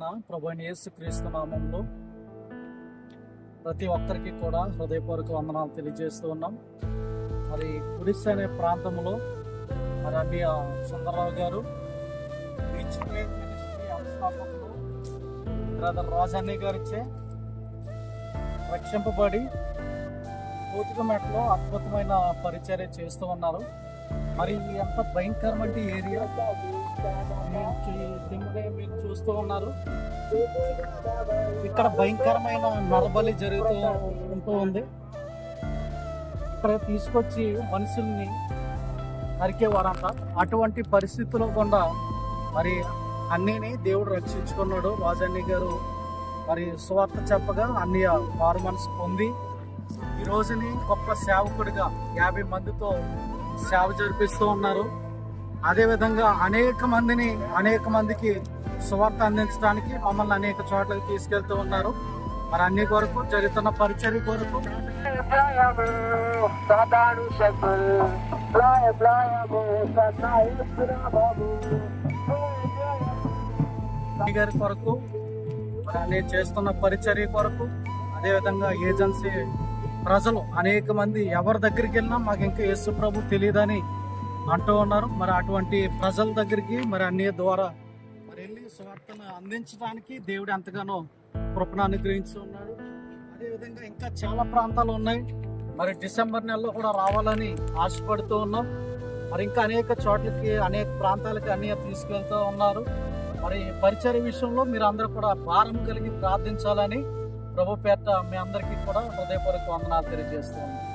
నామమున ప్రభు యేసు క్రీస్తు నామంలో ప్రతి ఒక్కరికి కూడా హృదయపూర్వక వందనాలు తెలియజేస్తూ ఉన్నాం. మరి ఒడిస్సా అనే ప్రాంతంలో మరి అన్ని సుందరరావు గారు వ్యవస్థాపకులు బ్రదర్ రాజాన్ని గారిచే రక్షింపబడి కోతికమెట్లో అద్భుతమైన పరిచర్య చేస్తూ ఉన్నారు. మరి ఇది ఎంత భయంకరమైన ఏరియా మీరు మీరు చూస్తూ ఉన్నారు. ఇక్కడ భయంకరమైన నరబలి జరుగుతూ ఉంటూ ఉంది. ఇక్కడ తీసుకొచ్చి మనుషుల్ని నరికేవారంట అటువంటి పరిస్థితుల్లో కూడా మరి అన్నీని దేవుడు రక్షించుకున్నాడు. రాజన్నీ గారు మరి సువార్త చెప్పగా అన్ని మారు మనసు పొంది ఈ రోజుని గొప్ప సేవకుడిగా యాభై మందితో సేవ జరిపిస్తూ ఉన్నారు. అదేవిధంగా అనేక మందిని అనేక మందికి సువార్త అందించడానికి మమ్మల్ని అనేక చోట్లకి తీసుకెళ్తూ ఉన్నారు. మరి అన్ని కొరకు జరుగుతున్న పరిచర్య కొరకు. గారి కొరకు మరి నేను చేస్తున్న పరిచర్య కొరకు అదేవిధంగా ఏజెన్సీ ప్రజలు అనేక మంది ఎవరి దగ్గరికి వెళ్ళినా మాకు ఇంకా యేసు ప్రభు తెలియదని అంటూ ఉన్నారు. మరి అటువంటి ప్రజల దగ్గరికి మరి అన్ని ద్వారా మరి వెళ్ళి స్వార్థను అందించడానికి దేవుడు ఎంతగానో కృపను అనుగ్రహించి ఉన్నాడు అదేవిధంగా ఇంకా చాలా ప్రాంతాలు ఉన్నాయి. మరి డిసెంబర్ నెలలో కూడా రావాలని ఆశపడుతూ ఉన్నాం. మరి ఇంకా అనేక చోట్లకి అనేక ప్రాంతాలకి అన్ని తీసుకెళ్తూ ఉన్నారు. మరి పరిచయ విషయంలో మీరు అందరూ కూడా భారం కలిగి ప్రార్థించాలని ప్రభు పేట మీ అందరికీ కూడా హృదయపూర్వక వందనాలు తెలియజేస్తూ ఉన్నాం.